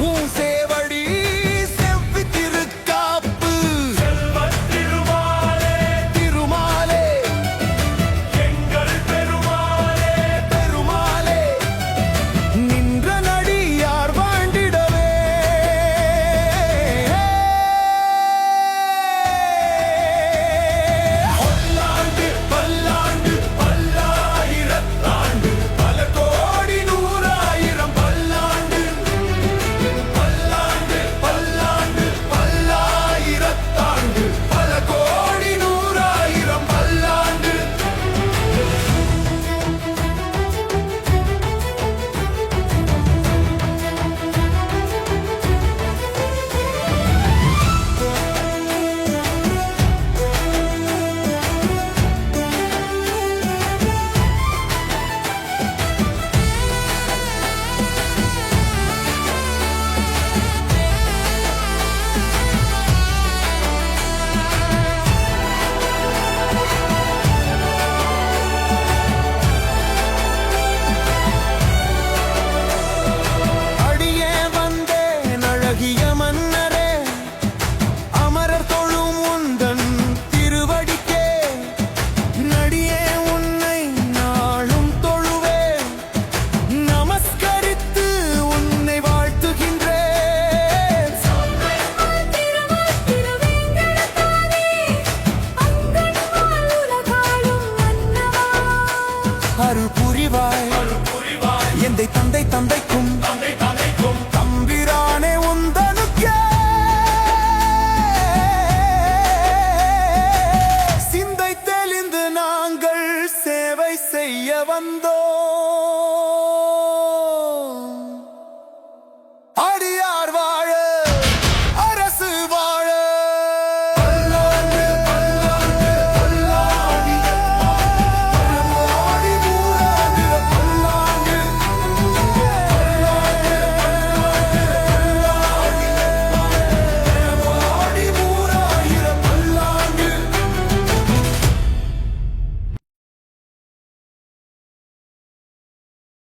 Um தந்தை தந்தை தந்தைக்கும். தம்பிரானே உந்தனுக்கே. சிந்தை தெளிந்து நாங்கள் சேவை செய்ய வந்தோம்.